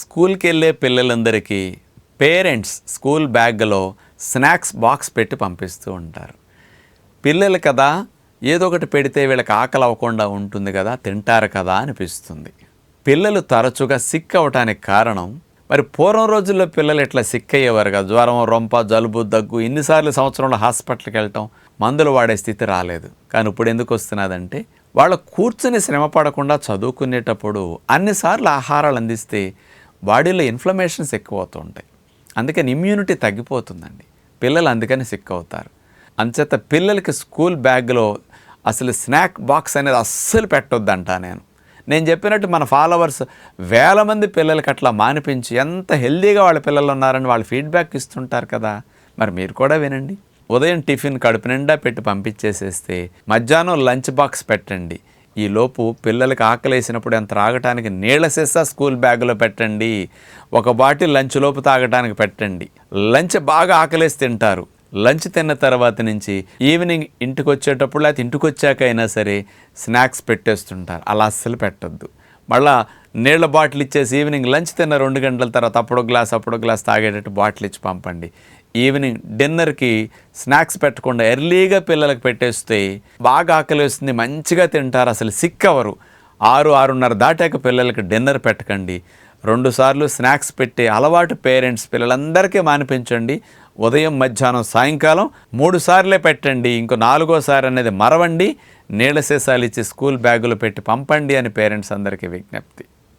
స్కూల్కి వెళ్ళే పిల్లలందరికీ పేరెంట్స్ స్కూల్ బ్యాగ్లో స్నాక్స్ బాక్స్ పెట్టి పంపిస్తూ ఉంటారు. పిల్లలు కదా ఏదో ఒకటి పెడితే వీళ్ళకి ఆకలి అవ్వకుండా ఉంటుంది కదా తింటారు కదా అనిపిస్తుంది. పిల్లలు తరచుగా సిక్ అవటానికి కారణం మరి పూర్వం రోజుల్లో పిల్లలు ఇట్లా సిక్ అయ్యేవారు కదా జ్వరం రొంప జలుబు దగ్గు ఇన్నిసార్లు సంవత్సరంలో హాస్పిటల్కి వెళ్ళటం మందులు వాడే స్థితి రాలేదు. కానీ ఇప్పుడు ఎందుకు వస్తున్నదంటే వాళ్ళు కూర్చుని శ్రమ పడకుండా చదువుకునేటప్పుడు అన్నిసార్లు ఆహారాలు అందిస్తే బాడీలో ఇన్ఫ్లమేషన్స్ ఎక్కువ అవుతూ ఉంటాయి అందుకని ఇమ్యూనిటీ తగ్గిపోతుందండి. పిల్లలు అందుకని సిక్ అవుతారు అంచేత పిల్లలకి స్కూల్ బ్యాగ్లో అసలు స్నాక్ బాక్స్ అనేది అస్సలు పెట్టొద్దంట నేను. నేను చెప్పినట్టు మన ఫాలోవర్స్ వేల మంది పిల్లలకి అట్లా మానిపించి ఎంత హెల్దీగా వాళ్ళ పిల్లలు ఉన్నారని వాళ్ళు ఫీడ్బ్యాక్ ఇస్తుంటారు కదా. మరి మీరు కూడా వినండి. ఉదయం టిఫిన్ కడుపు నిండా పెట్టి పంపించేసేస్తే మధ్యాహ్నం లంచ్ బాక్స్ పెట్టండి. ఈ లోపు పిల్లలకి ఆకలేసినప్పుడు ఎంత త్రాగటానికి నీళ్ళ సెస్సా స్కూల్ బ్యాగులో పెట్టండి. ఒక బాటిల్ లంచ్ లోపు తాగటానికి పెట్టండి. లంచ్ బాగా ఆకలేసి తింటారు. లంచ్ తిన్న తర్వాత నుంచి ఈవినింగ్ ఇంటికి వచ్చేటప్పుడు లేకపోతే ఇంటికి వచ్చాకైనా అయినా సరే స్నాక్స్ పెట్టేస్తుంటారు. అలా అస్సలు పెట్టద్దు. మళ్ళా నీళ్ళ బాటిల్ ఇచ్చేసి ఈవినింగ్ లంచ్ తిన్న రెండు గంటల తర్వాత అప్పుడో గ్లాస్ అప్పుడో గ్లాస్ తాగేటట్టు బాటిల్ ఇచ్చి పంపండి. ఈవినింగ్ డిన్నర్కి స్నాక్స్ పెట్టకుండా ఎర్లీగా పిల్లలకు పెట్టేస్తే బాగా ఆకలి వస్తుంది మంచిగా తింటారు అసలు సిక్ అవరు ఆరు ఆరున్నర దాటాక పిల్లలకి డిన్నర్ పెట్టకండి. రెండుసార్లు స్నాక్స్ పెట్టే అలవాటు పేరెంట్స్ పిల్లలందరికీ మానిపించండి. ఉదయం మధ్యాహ్నం సాయంకాలం మూడు సార్లే పెట్టండి. ఇంకో నాలుగోసారి అనేది మరవండి. నీళ్ళ సీసాలు ఇచ్చి స్కూల్ బ్యాగులు పెట్టి పంపండి అని పేరెంట్స్ అందరికీ విజ్ఞప్తి.